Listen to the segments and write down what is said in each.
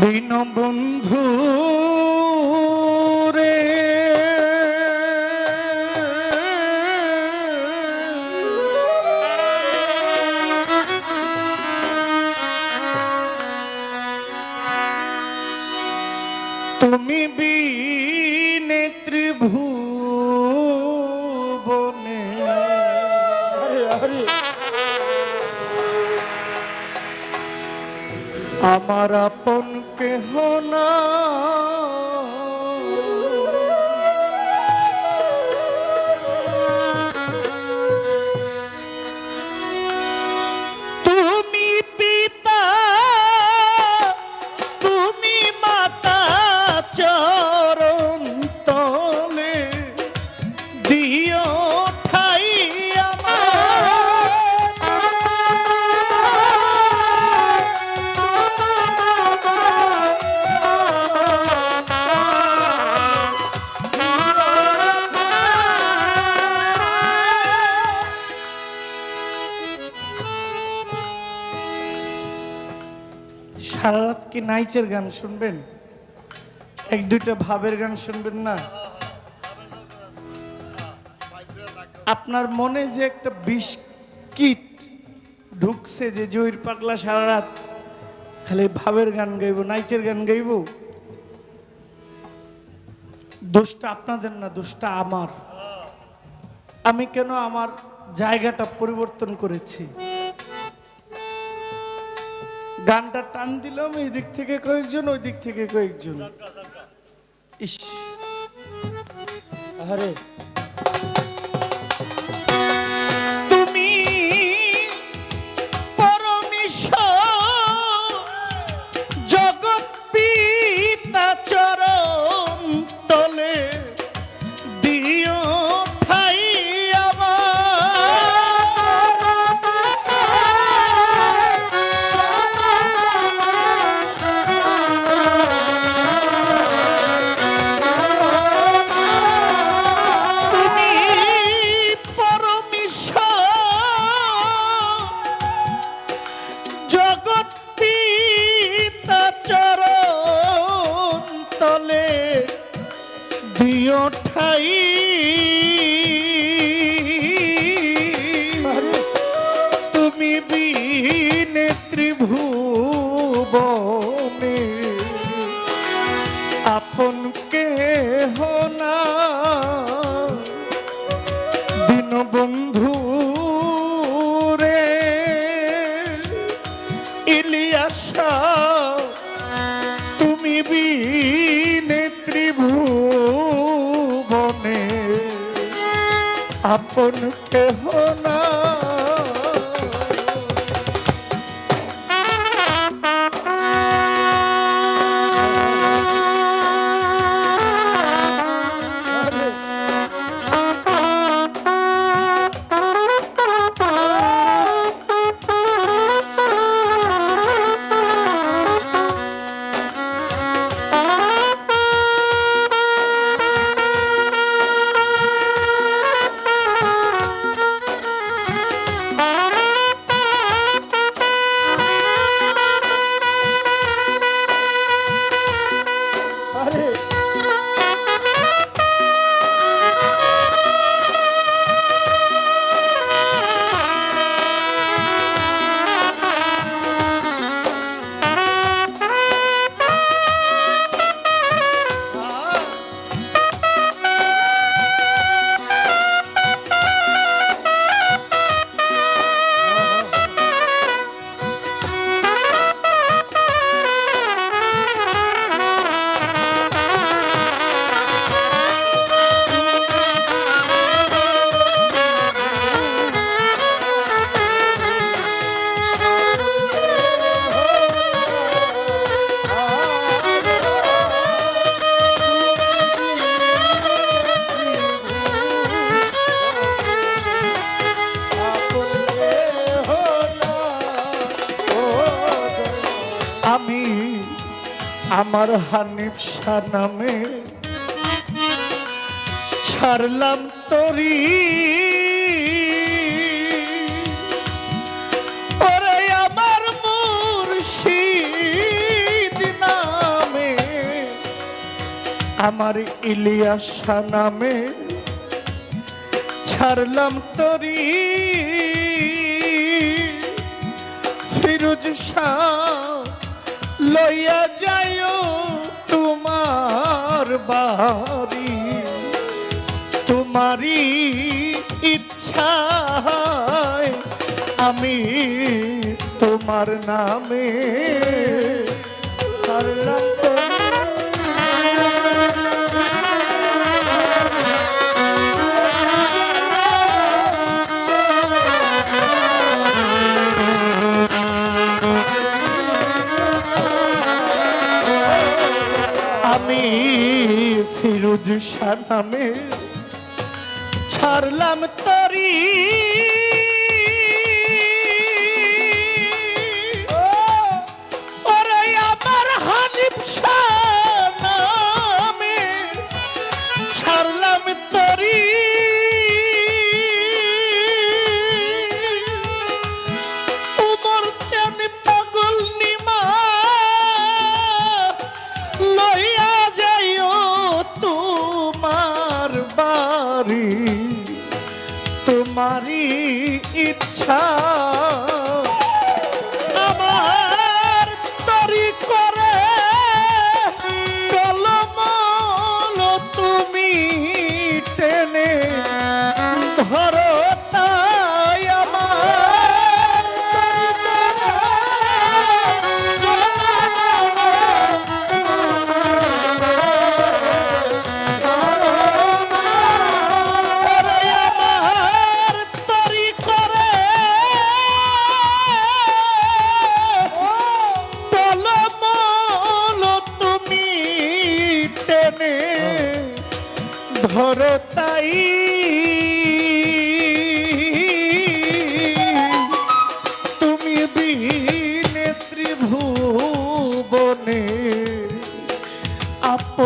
বিন আমার আপন কেহ না। সারা রাত কি নাইচের গান শুনবেন? এক, দুইটা ভাবের গান শুনবেন না? আপনার মনে যে একটা বিস্কিট ঢুকছে যে জয়ীর পাগলা সারা রাত, খালি ভাবের গান গাইব, নাইচের গান গাইব? দোষটা আপনাদের না, দোষটা আমার? আমি কেন আমার জায়গাটা পরিবর্তন করেছি? গানটা টান দিলাম এই দিক থেকে কয়েকজন ওই দিক থেকে কয়েকজন। ইস। আরে আমার হানিফ শাহ নামে। ছাড়লাম তরি। আমার মুর্শিদ না আমার ইলিয়াসা নামে। ছাড়লাম তরি। ফিরোজ শাহ লইয়া বাড়ি। তোমারই ইচ্ছা আমি তোমার নামে। ছাড়লাম ফিরোজ ছাড়লাম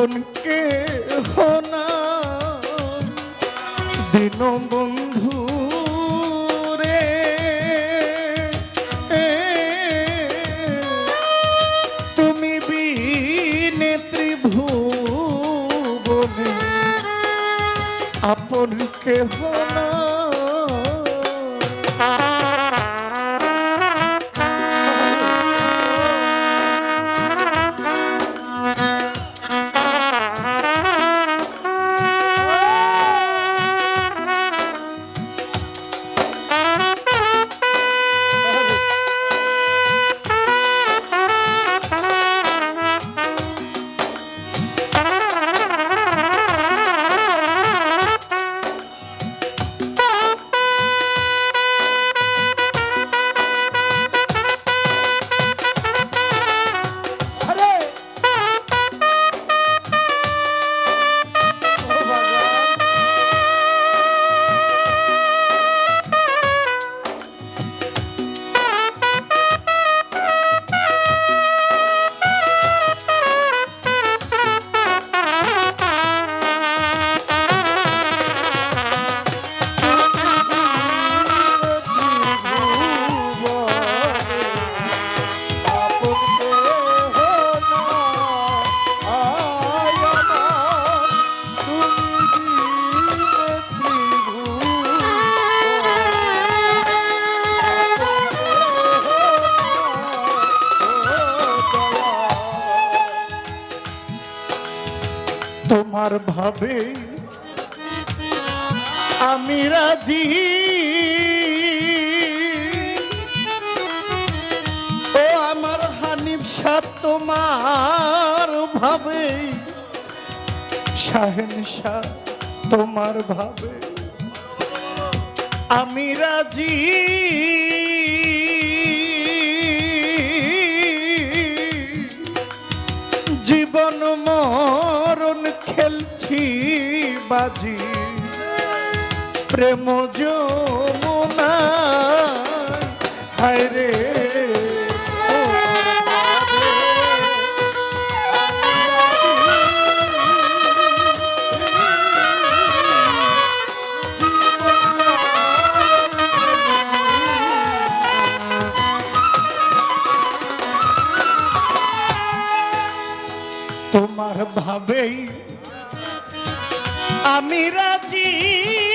আপনকে হোনা? দিন বন্ধু রে। তুমি বিনে ত্রিভুবনে আপন কে না তোমার ভাবে আমি রাজি। ও আমার হানিফ সাহ, তোমার ভাবে। শাহেন শাহ তোমার ভাবে। আমি রাজি। বাজি প্রেম যমুনা। হায় তোমার ভাবেই আমি রাজি।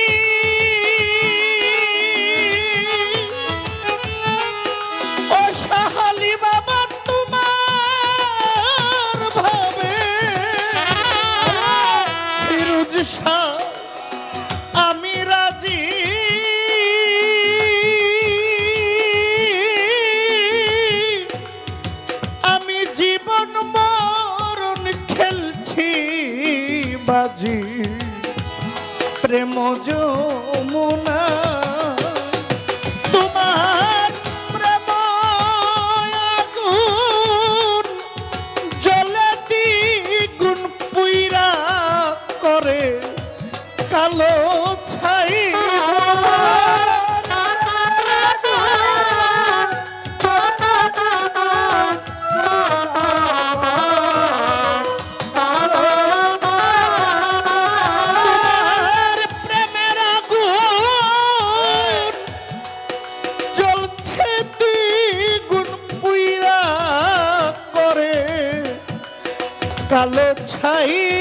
যমুনা ছাই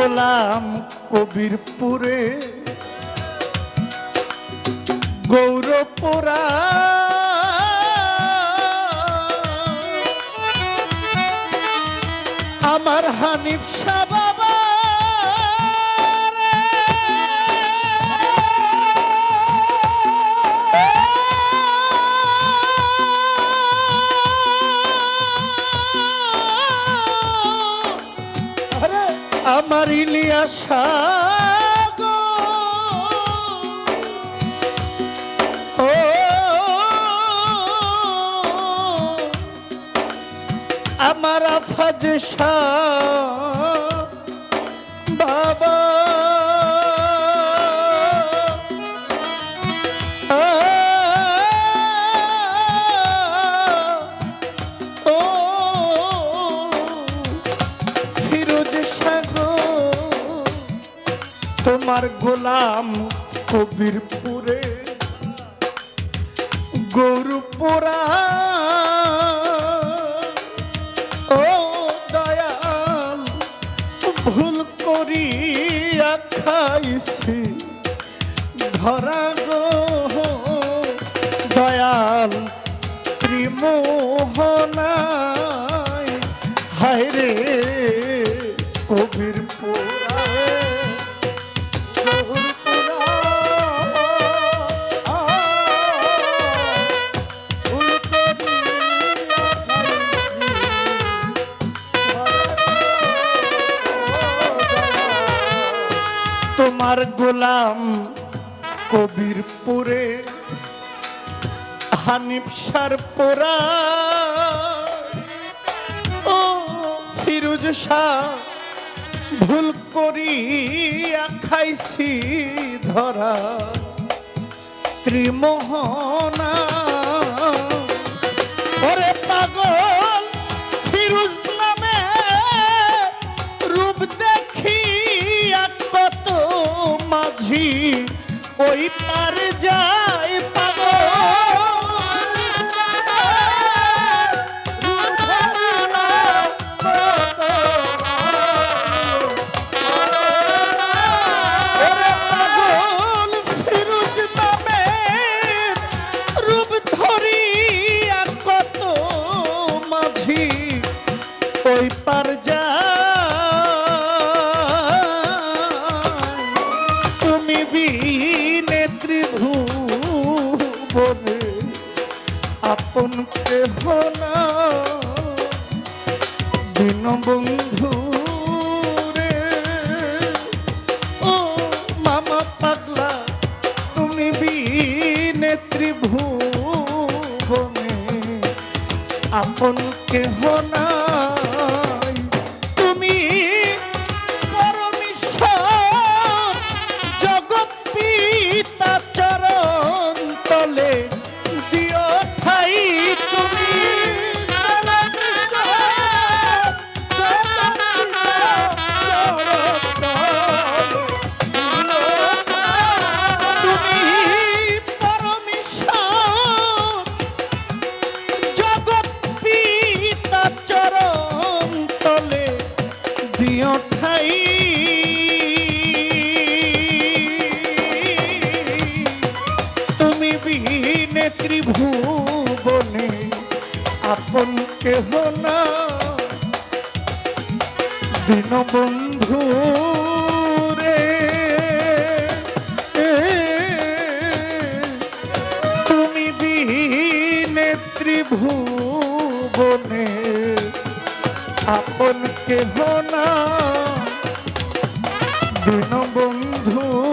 গোলাম কবিরপুরে। গৌরপুরা আমার হানিফ শাহ আমার ইলিয়াস আমার আফাজ শাহ। তোমার গোলাম কবিরপুরে। গৌরপুরা ও দয়াল, ভুল করিয়া খাইছি। ধরা গো, দয়াল, ত্রিমোহনায়। হায় রে কবির আমার গোলাম কবিরপুরে হানিফসার পোরা ও ফিরুজ শাহ ভুল করি খাইছি ধরা। ত্রিমোহনা পার যায় ওই পার যায় মোহনা হাই তুমি বিহীনে ত্রিভুবনে আপন কেহ তুমি বিহীনে ত্রিভুবনে আপন কেহ না। বন্ধু